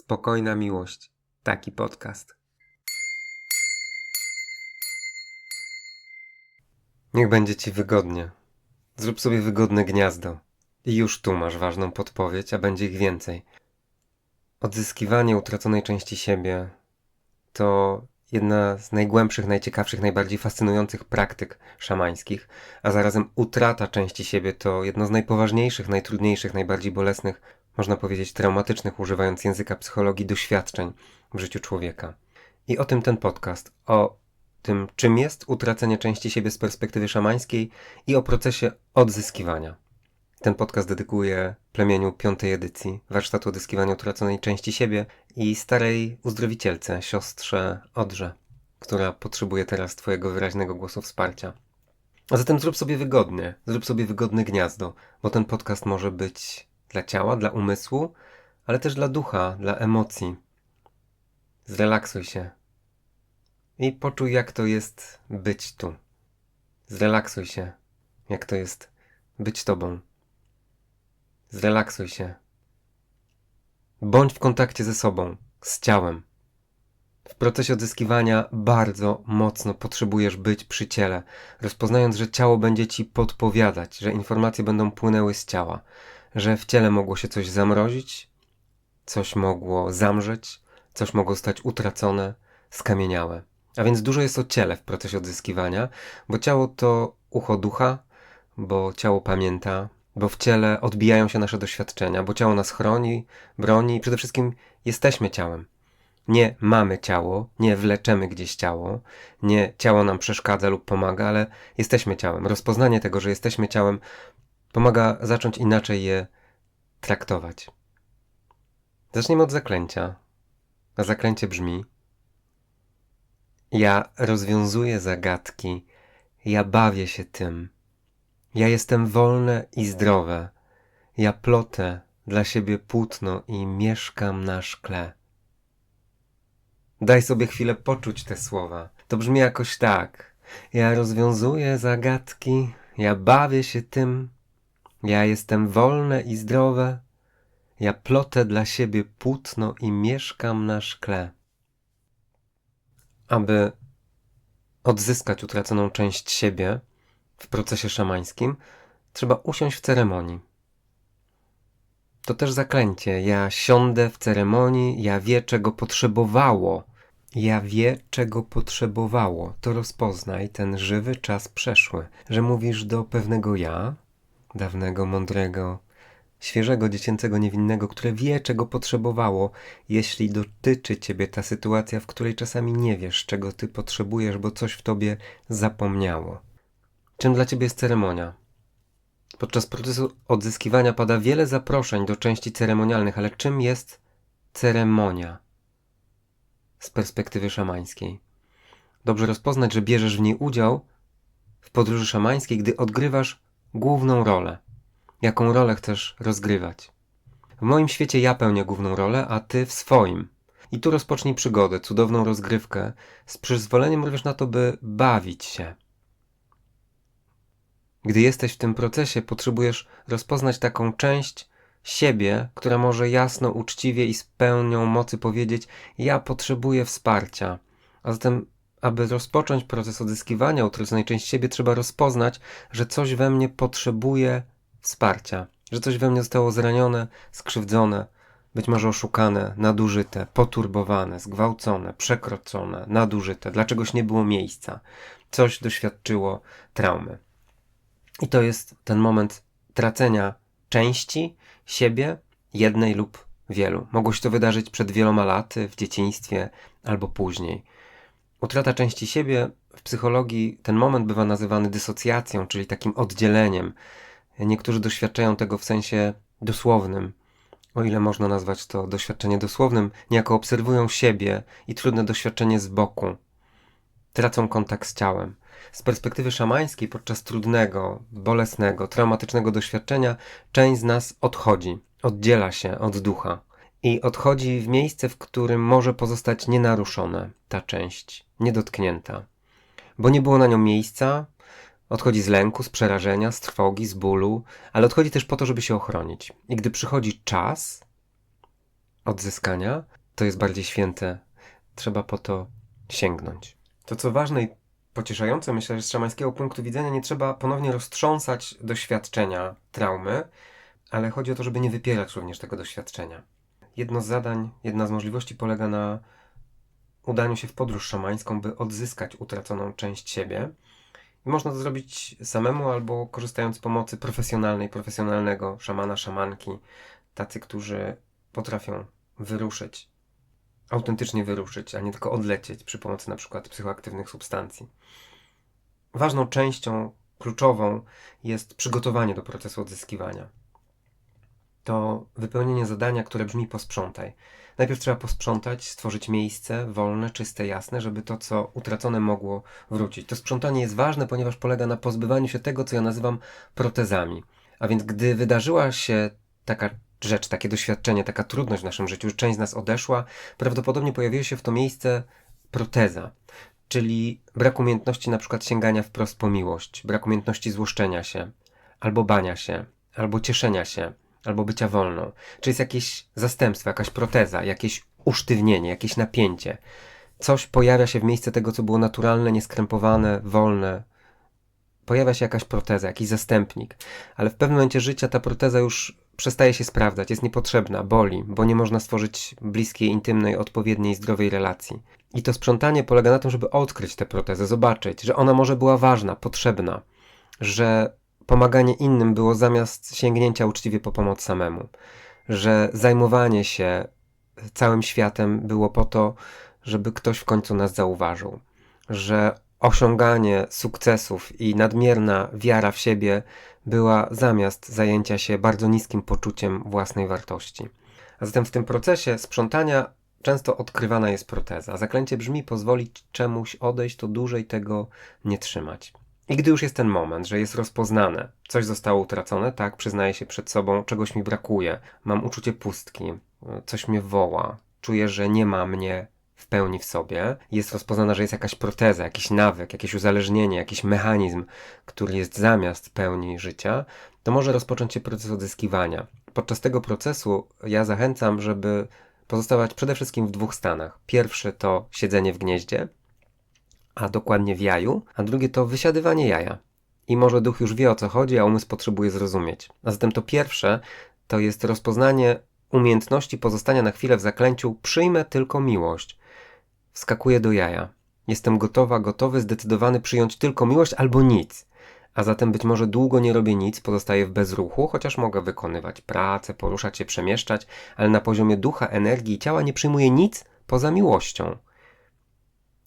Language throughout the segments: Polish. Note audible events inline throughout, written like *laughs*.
Spokojna miłość. Taki podcast. Niech będzie ci wygodnie. Zrób sobie wygodne gniazdo. I już tu masz ważną podpowiedź, a będzie ich więcej. Odzyskiwanie utraconej części siebie to jedna z najgłębszych, najciekawszych, najbardziej fascynujących praktyk szamańskich, a zarazem utrata części siebie to jedno z najpoważniejszych, najtrudniejszych, najbardziej bolesnych, można powiedzieć traumatycznych, używając języka psychologii, doświadczeń w życiu człowieka. I o tym ten podcast, o tym, czym jest utracenie części siebie z perspektywy szamańskiej i o procesie odzyskiwania. Ten podcast dedykuję plemieniu piątej edycji warsztatu odzyskiwania utraconej części siebie i starej uzdrowicielce, siostrze Odrze, która potrzebuje teraz Twojego wyraźnego głosu wsparcia. A zatem zrób sobie wygodnie, zrób sobie wygodne gniazdo, bo ten podcast może być dla ciała, dla umysłu, ale też dla ducha, dla emocji. Zrelaksuj się i poczuj, jak to jest być tu. Zrelaksuj się, jak to jest być Tobą. Zrelaksuj się. Bądź w kontakcie ze sobą, z ciałem. W procesie odzyskiwania bardzo mocno potrzebujesz być przy ciele, rozpoznając, że ciało będzie ci podpowiadać, że informacje będą płynęły z ciała, że w ciele mogło się coś zamrozić, coś mogło zamrzeć, coś mogło stać utracone, skamieniałe. A więc dużo jest o ciele w procesie odzyskiwania, bo ciało to ucho ducha, bo ciało pamięta, bo w ciele odbijają się nasze doświadczenia, bo ciało nas chroni, broni i przede wszystkim jesteśmy ciałem. Nie mamy ciało, nie wleczemy gdzieś ciało, nie ciało nam przeszkadza lub pomaga, ale jesteśmy ciałem. Rozpoznanie tego, że jesteśmy ciałem, pomaga zacząć inaczej je traktować. Zaczniemy od zaklęcia. A zaklęcie brzmi: Ja rozwiązuję zagadki, ja bawię się tym. Ja jestem wolne i zdrowe. Ja plotę dla siebie płótno i mieszkam na szkle. Daj sobie chwilę poczuć te słowa. To brzmi jakoś tak. Ja rozwiązuję zagadki, ja bawię się tym. Ja jestem wolne i zdrowe. Ja plotę dla siebie płótno i mieszkam na szkle. Aby odzyskać utraconą część siebie, w procesie szamańskim, trzeba usiąść w ceremonii. To też zaklęcie. Ja siądę w ceremonii, ja wie, czego potrzebowało. Ja wie, czego potrzebowało. To rozpoznaj ten żywy czas przeszły, że mówisz do pewnego ja, dawnego, mądrego, świeżego, dziecięcego, niewinnego, które wie, czego potrzebowało, jeśli dotyczy ciebie ta sytuacja, w której czasami nie wiesz, czego ty potrzebujesz, bo coś w tobie zapomniało. Czym dla Ciebie jest ceremonia? Podczas procesu odzyskiwania pada wiele zaproszeń do części ceremonialnych, ale czym jest ceremonia z perspektywy szamańskiej? Dobrze rozpoznać, że bierzesz w niej udział w podróży szamańskiej, gdy odgrywasz główną rolę. Jaką rolę chcesz rozgrywać? W moim świecie ja pełnię główną rolę, a ty w swoim. I tu rozpocznij przygodę, cudowną rozgrywkę, z przyzwoleniem również na to, by bawić się. Gdy jesteś w tym procesie, potrzebujesz rozpoznać taką część siebie, która może jasno, uczciwie i z pełnią mocy powiedzieć: Ja potrzebuję wsparcia. A zatem, aby rozpocząć proces odzyskiwania utraconej części siebie, trzeba rozpoznać, że coś we mnie potrzebuje wsparcia, że coś we mnie zostało zranione, skrzywdzone, być może oszukane, nadużyte, poturbowane, zgwałcone, przekroczone, nadużyte, dlaczegoś nie było miejsca, coś doświadczyło traumy. I to jest ten moment tracenia części siebie, jednej lub wielu. Mogło się to wydarzyć przed wieloma laty, w dzieciństwie albo później. Utrata części siebie w psychologii ten moment bywa nazywany dysocjacją, czyli takim oddzieleniem. Niektórzy doświadczają tego w sensie dosłownym, o ile można nazwać to doświadczenie dosłownym, niejako obserwują siebie i trudne doświadczenie z boku. Tracą kontakt z ciałem. Z perspektywy szamańskiej, podczas trudnego, bolesnego, traumatycznego doświadczenia, część z nas odchodzi, oddziela się od ducha i odchodzi w miejsce, w którym może pozostać nienaruszone ta część, niedotknięta. Bo nie było na nią miejsca, odchodzi z lęku, z przerażenia, z trwogi, z bólu, ale odchodzi też po to, żeby się ochronić. I gdy przychodzi czas, odzyskania, to jest bardziej święte. Trzeba po to sięgnąć. To co ważne i pocieszające, myślę, że z szamańskiego punktu widzenia nie trzeba ponownie roztrząsać doświadczenia traumy, ale chodzi o to, żeby nie wypierać również tego doświadczenia. Jedno z zadań, jedna z możliwości polega na udaniu się w podróż szamańską, by odzyskać utraconą część siebie. I można to zrobić samemu albo korzystając z pomocy profesjonalnej, profesjonalnego szamana, szamanki, tacy, którzy potrafią wyruszyć, autentycznie wyruszyć, a nie tylko odlecieć przy pomocy na przykład psychoaktywnych substancji. Ważną częścią, kluczową jest przygotowanie do procesu odzyskiwania. To wypełnienie zadania, które brzmi posprzątaj. Najpierw trzeba posprzątać, stworzyć miejsce wolne, czyste, jasne, żeby to, co utracone, mogło wrócić. To sprzątanie jest ważne, ponieważ polega na pozbywaniu się tego, co ja nazywam protezami. A więc, gdy wydarzyła się taka rzecz, takie doświadczenie, taka trudność w naszym życiu, część z nas odeszła, prawdopodobnie pojawiła się w to miejsce proteza, czyli brak umiejętności na przykład sięgania wprost po miłość, brak umiejętności złoszczenia się, albo bania się, albo cieszenia się, albo bycia wolną. Czy jest jakieś zastępstwo, jakaś proteza, jakieś usztywnienie, jakieś napięcie. Coś pojawia się w miejsce tego, co było naturalne, nieskrępowane, wolne. Pojawia się jakaś proteza, jakiś zastępnik, ale w pewnym momencie życia ta proteza już przestaje się sprawdzać, jest niepotrzebna, boli, bo nie można stworzyć bliskiej, intymnej, odpowiedniej, zdrowej relacji. I to sprzątanie polega na tym, żeby odkryć tę protezę, zobaczyć, że ona może była ważna, potrzebna, że pomaganie innym było zamiast sięgnięcia uczciwie po pomoc samemu, że zajmowanie się całym światem było po to, żeby ktoś w końcu nas zauważył, że osiąganie sukcesów i nadmierna wiara w siebie była zamiast zajęcia się bardzo niskim poczuciem własnej wartości. A zatem w tym procesie sprzątania często odkrywana jest proteza. Zaklęcie brzmi pozwolić czemuś odejść, to dłużej tego nie trzymać. I gdy już jest ten moment, że jest rozpoznane, coś zostało utracone, tak, przyznaję się przed sobą, czegoś mi brakuje, mam uczucie pustki, coś mnie woła, czuję, że nie ma mnie w pełni w sobie, jest rozpoznana, że jest jakaś proteza, jakiś nawyk, jakieś uzależnienie, jakiś mechanizm, który jest zamiast pełni życia, to może rozpocząć się proces odzyskiwania. Podczas tego procesu ja zachęcam, żeby pozostawać przede wszystkim w dwóch stanach. Pierwszy to siedzenie w gnieździe, a dokładnie w jaju, a drugie to wysiadywanie jaja. I może duch już wie o co chodzi, a umysł potrzebuje zrozumieć. A zatem to pierwsze to jest rozpoznanie umiejętności pozostania na chwilę w zaklęciu przyjmę tylko miłość. Wskakuję do jaja. Jestem gotowa, gotowy, zdecydowany przyjąć tylko miłość albo nic. A zatem być może długo nie robię nic, pozostaję w bezruchu, chociaż mogę wykonywać pracę, poruszać się, przemieszczać, ale na poziomie ducha, energii i ciała nie przyjmuję nic poza miłością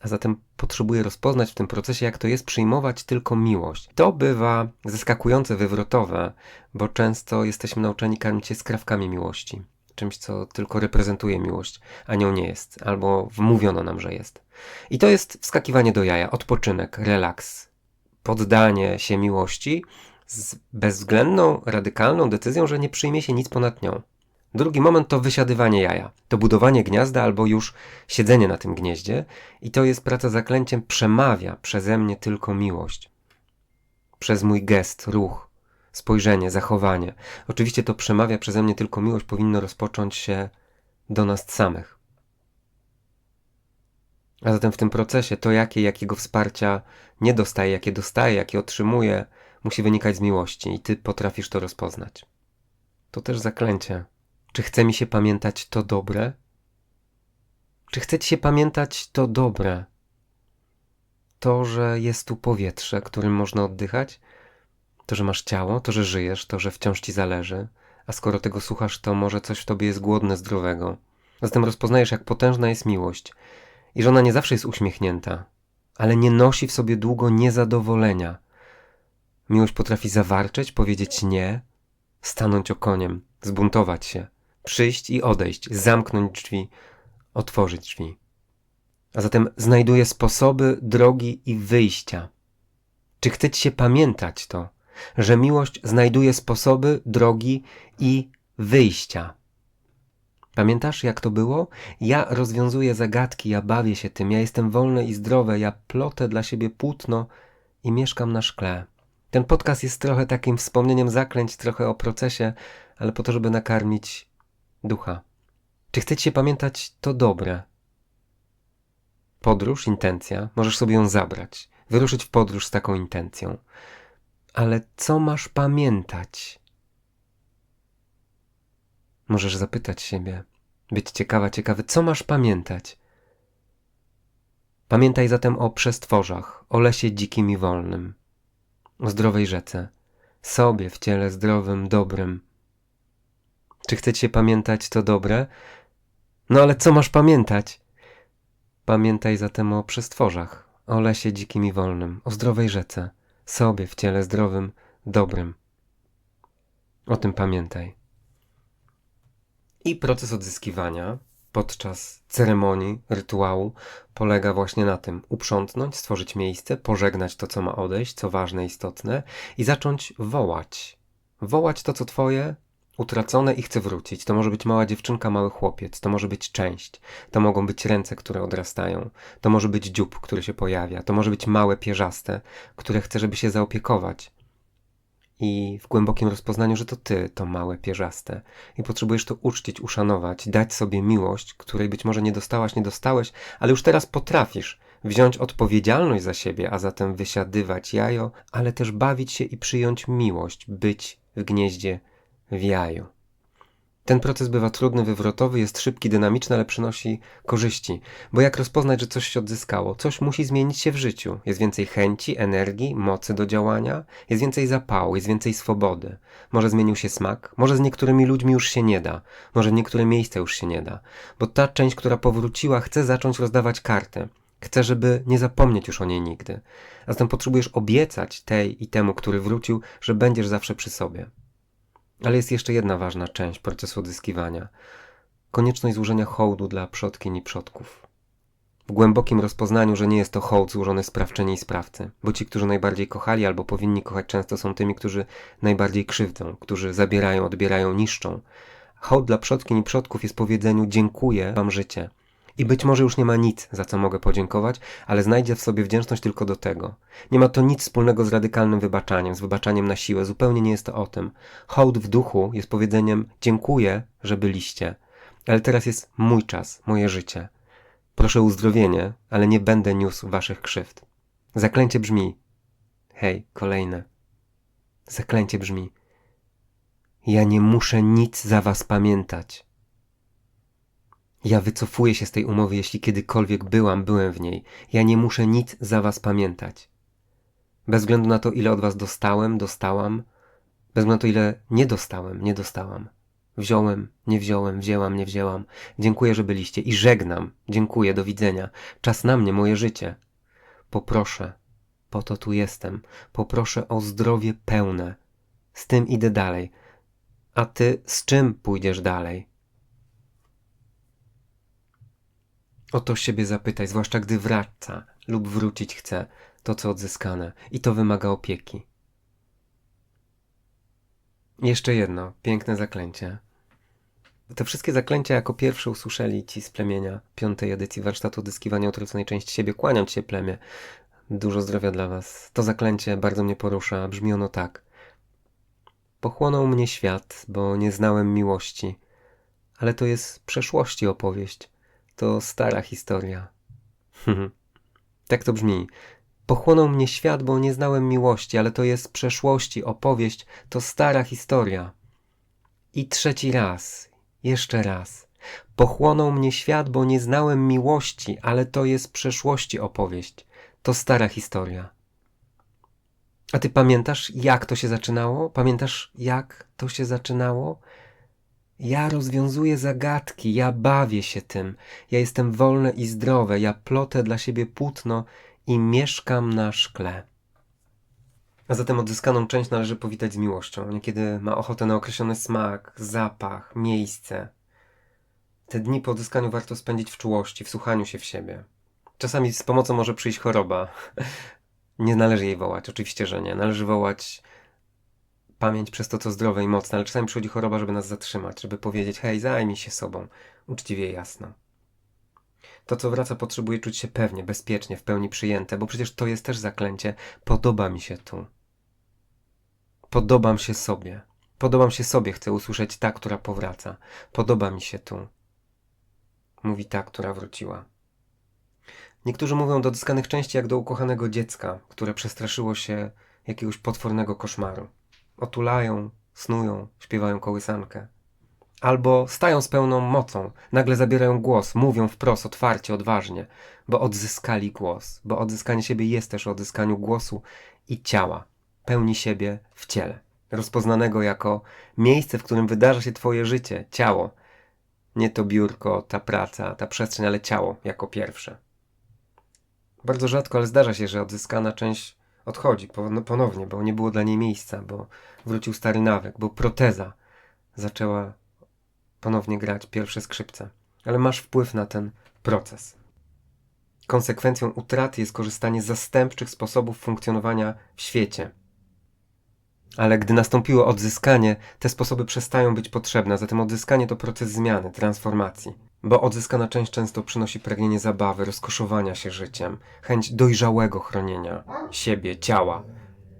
a zatem potrzebuję rozpoznać w tym procesie, jak to jest przyjmować tylko miłość. To bywa zaskakujące, wywrotowe, bo często jesteśmy nauczeni karmić się skrawkami miłości. Czymś, co tylko reprezentuje miłość, a nią nie jest, albo wmówiono nam, że jest. I to jest wskakiwanie do jaja, odpoczynek, relaks, poddanie się miłości z bezwzględną, radykalną decyzją, że nie przyjmie się nic ponad nią. Drugi moment to wysiadywanie jaja. To budowanie gniazda albo już siedzenie na tym gnieździe i to jest praca zaklęciem przemawia przeze mnie tylko miłość. Przez mój gest, ruch, spojrzenie, zachowanie. Oczywiście to przemawia przeze mnie tylko miłość powinno rozpocząć się do nas samych. A zatem w tym procesie to, jakie jakiego wsparcia nie dostaje, jakie dostaje, jakie otrzymuje, musi wynikać z miłości i ty potrafisz to rozpoznać. To też zaklęcie czy chce mi się pamiętać to dobre? Czy chce ci się pamiętać to dobre? To, że jest tu powietrze, którym można oddychać? To, że masz ciało, to, że żyjesz, to, że wciąż ci zależy, a skoro tego słuchasz, to może coś w tobie jest głodne, zdrowego. Zatem rozpoznajesz, jak potężna jest miłość i że ona nie zawsze jest uśmiechnięta, ale nie nosi w sobie długo niezadowolenia. Miłość potrafi zawarczeć, powiedzieć nie, stanąć okoniem, zbuntować się przyjść i odejść, zamknąć drzwi, otworzyć drzwi. A zatem znajduje sposoby, drogi i wyjścia. Czy chcecie się pamiętać to, że miłość znajduje sposoby, drogi i wyjścia? Pamiętasz, jak to było? Ja rozwiązuję zagadki, ja bawię się tym, ja jestem wolny i zdrowy, ja plotę dla siebie płótno i mieszkam na szkle. Ten podcast jest trochę takim wspomnieniem zaklęć, trochę o procesie, ale po to, żeby nakarmić ducha. Czy chcecie pamiętać to dobre? Podróż, intencja, możesz sobie ją zabrać, wyruszyć w podróż z taką intencją. Ale co masz pamiętać? Możesz zapytać siebie, być ciekawa, ciekawy, co masz pamiętać? Pamiętaj zatem o przestworzach, o lesie dzikim i wolnym, o zdrowej rzece, sobie w ciele zdrowym, dobrym. Czy chcecie pamiętać to dobre? No ale co masz pamiętać? Pamiętaj zatem o przestworzach, o lesie dzikim i wolnym, o zdrowej rzece, sobie w ciele zdrowym, dobrym. O tym pamiętaj. I proces odzyskiwania podczas ceremonii, rytuału polega właśnie na tym: uprzątnąć, stworzyć miejsce, pożegnać to, co ma odejść, co ważne, istotne i zacząć wołać. Wołać to, co twoje, utracone i chce wrócić. To może być mała dziewczynka, mały chłopiec, to może być część, to mogą być ręce, które odrastają, to może być dziób, który się pojawia, to może być małe pierzaste, które chce, żeby się zaopiekować. I w głębokim rozpoznaniu, że to ty, to małe pierzaste, i potrzebujesz to uczcić, uszanować, dać sobie miłość, której być może nie dostałaś, nie dostałeś, ale już teraz potrafisz wziąć odpowiedzialność za siebie, a zatem wysiadywać jajo, ale też bawić się i przyjąć miłość, być w gnieździe w jaju. Ten proces bywa trudny, wywrotowy, jest szybki, dynamiczny, ale przynosi korzyści. Bo jak rozpoznać, że coś się odzyskało? Coś musi zmienić się w życiu. Jest więcej chęci, energii, mocy do działania, jest więcej zapału, jest więcej swobody. Może zmienił się smak, może z niektórymi ludźmi już się nie da, może w niektóre miejsca już się nie da. Bo ta część, która powróciła, chce zacząć rozdawać karty. Chce, żeby nie zapomnieć już o niej nigdy. A zatem potrzebujesz obiecać tej i temu, który wrócił, że będziesz zawsze przy sobie. Ale jest jeszcze jedna ważna część procesu odzyskiwania. Konieczność złożenia hołdu dla przodkiń i przodków. W głębokim rozpoznaniu, że nie jest to hołd złożony sprawczyni i sprawcy, bo ci, którzy najbardziej kochali albo powinni kochać, często są tymi, którzy najbardziej krzywdzą, którzy zabierają, odbierają, niszczą. Hołd dla przodkiń i przodków jest powiedzeniu dziękuję wam życie, i być może już nie ma nic, za co mogę podziękować, ale znajdzie w sobie wdzięczność tylko do tego. Nie ma to nic wspólnego z radykalnym wybaczaniem, z wybaczaniem na siłę, zupełnie nie jest to o tym. Hołd w duchu jest powiedzeniem dziękuję, że byliście, ale teraz jest mój czas, moje życie. Proszę uzdrowienie, ale nie będę niósł waszych krzywd. Zaklęcie brzmi. Hej, kolejne. Zaklęcie brzmi. Ja nie muszę nic za was pamiętać. Ja wycofuję się z tej umowy, jeśli kiedykolwiek byłam, byłem w niej. Ja nie muszę nic za was pamiętać. Bez względu na to, ile od was dostałem, dostałam, bez względu na to, ile nie dostałem, nie dostałam. Wziąłem, nie wziąłem, wzięłam, nie wzięłam. Dziękuję, że byliście i żegnam. Dziękuję, do widzenia. Czas na mnie, moje życie. Poproszę, po to tu jestem. Poproszę o zdrowie pełne. Z tym idę dalej. A ty z czym pójdziesz dalej? O to siebie zapytaj, zwłaszcza gdy wraca lub wrócić chce to, co odzyskane, i to wymaga opieki. Jeszcze jedno piękne zaklęcie. Te wszystkie zaklęcia jako pierwsze usłyszeli ci z plemienia piątej edycji warsztatu odzyskiwania utraconej części siebie. Kłaniam ci się plemię. Dużo zdrowia dla was. To zaklęcie bardzo mnie porusza. Brzmi ono tak. Pochłonął mnie świat, bo nie znałem miłości. Ale to jest przeszłości opowieść to stara historia. tak to brzmi. Pochłonął mnie świat, bo nie znałem miłości, ale to jest przeszłości, opowieść, to stara historia. I trzeci raz, jeszcze raz. Pochłonął mnie świat, bo nie znałem miłości, ale to jest przeszłości opowieść, to stara historia. A ty pamiętasz, jak to się zaczynało? Pamiętasz, jak to się zaczynało? Ja rozwiązuję zagadki, ja bawię się tym, ja jestem wolne i zdrowe, ja plotę dla siebie płótno i mieszkam na szkle. A zatem odzyskaną część należy powitać z miłością, niekiedy ma ochotę na określony smak, zapach, miejsce. Te dni po odzyskaniu warto spędzić w czułości, w słuchaniu się w siebie. Czasami z pomocą może przyjść choroba. *laughs* Nie należy jej wołać, oczywiście, że nie. Należy wołać pamięć przez to, co zdrowe i mocne, ale czasami przychodzi choroba, żeby nas zatrzymać, żeby powiedzieć, hej, zajmij się sobą, uczciwie i jasno. To, co wraca, potrzebuje czuć się pewnie, bezpiecznie, w pełni przyjęte, bo przecież to jest też zaklęcie. Podoba mi się tu. Podobam się sobie. Podobam się sobie, chcę usłyszeć ta, która powraca. Podoba mi się tu. mówi ta, która wróciła. Niektórzy mówią do odzyskanych części jak do ukochanego dziecka, które przestraszyło się jakiegoś potwornego koszmaru. Otulają, snują, śpiewają kołysankę. Albo stają z pełną mocą, nagle zabierają głos, mówią wprost, otwarcie, odważnie, bo odzyskali głos, bo odzyskanie siebie jest też o odzyskaniu głosu i ciała, pełni siebie w ciele, rozpoznanego jako miejsce, w którym wydarza się Twoje życie, ciało. Nie to biurko, ta praca, ta przestrzeń, ale ciało jako pierwsze. Bardzo rzadko, ale zdarza się, że odzyskana część odchodzi pono- ponownie, bo nie było dla niej miejsca, bo wrócił stary nawyk, bo proteza zaczęła ponownie grać pierwsze skrzypce. Ale masz wpływ na ten proces. Konsekwencją utraty jest korzystanie z zastępczych sposobów funkcjonowania w świecie. Ale gdy nastąpiło odzyskanie, te sposoby przestają być potrzebne, zatem odzyskanie to proces zmiany, transformacji. Bo odzyskana część często przynosi pragnienie zabawy, rozkoszowania się życiem, chęć dojrzałego chronienia siebie, ciała,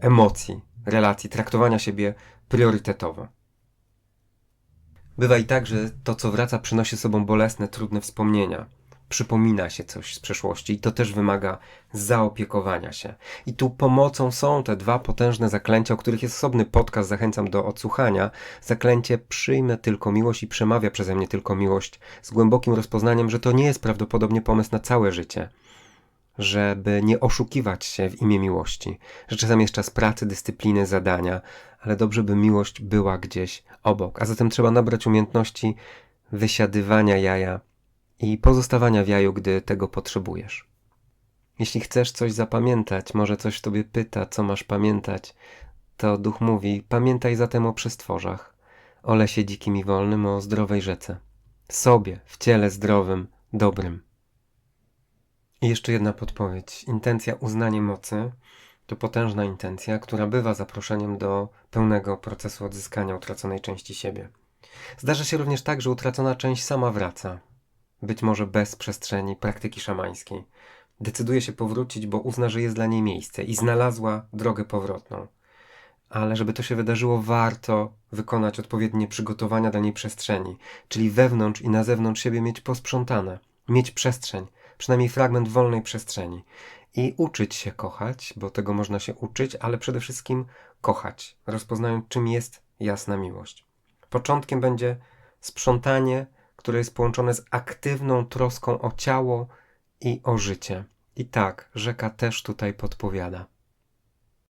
emocji, relacji, traktowania siebie priorytetowo. Bywa i tak, że to, co wraca, przynosi sobą bolesne, trudne wspomnienia. Przypomina się coś z przeszłości i to też wymaga zaopiekowania się. I tu pomocą są te dwa potężne zaklęcia, o których jest osobny podcast, zachęcam do odsłuchania. Zaklęcie przyjmę tylko miłość i przemawia przeze mnie tylko miłość z głębokim rozpoznaniem, że to nie jest prawdopodobnie pomysł na całe życie. Żeby nie oszukiwać się w imię miłości, że czasem jest czas pracy, dyscypliny, zadania, ale dobrze by miłość była gdzieś obok. A zatem trzeba nabrać umiejętności wysiadywania jaja i pozostawania w jaju, gdy tego potrzebujesz. Jeśli chcesz coś zapamiętać, może coś w tobie pyta, co masz pamiętać, to duch mówi: Pamiętaj zatem o przestworzach, o lesie dzikim i wolnym, o zdrowej rzece. Sobie, w ciele zdrowym, dobrym. I jeszcze jedna podpowiedź. Intencja uznanie mocy to potężna intencja, która bywa zaproszeniem do pełnego procesu odzyskania utraconej części siebie. Zdarza się również tak, że utracona część sama wraca, być może bez przestrzeni praktyki szamańskiej. Decyduje się powrócić, bo uzna, że jest dla niej miejsce i znalazła drogę powrotną. Ale żeby to się wydarzyło, warto wykonać odpowiednie przygotowania danej przestrzeni, czyli wewnątrz i na zewnątrz siebie mieć posprzątane, mieć przestrzeń, przynajmniej fragment wolnej przestrzeni i uczyć się kochać, bo tego można się uczyć, ale przede wszystkim kochać, rozpoznając czym jest jasna miłość. Początkiem będzie sprzątanie, które jest połączone z aktywną troską o ciało i o życie. I tak, rzeka też tutaj podpowiada.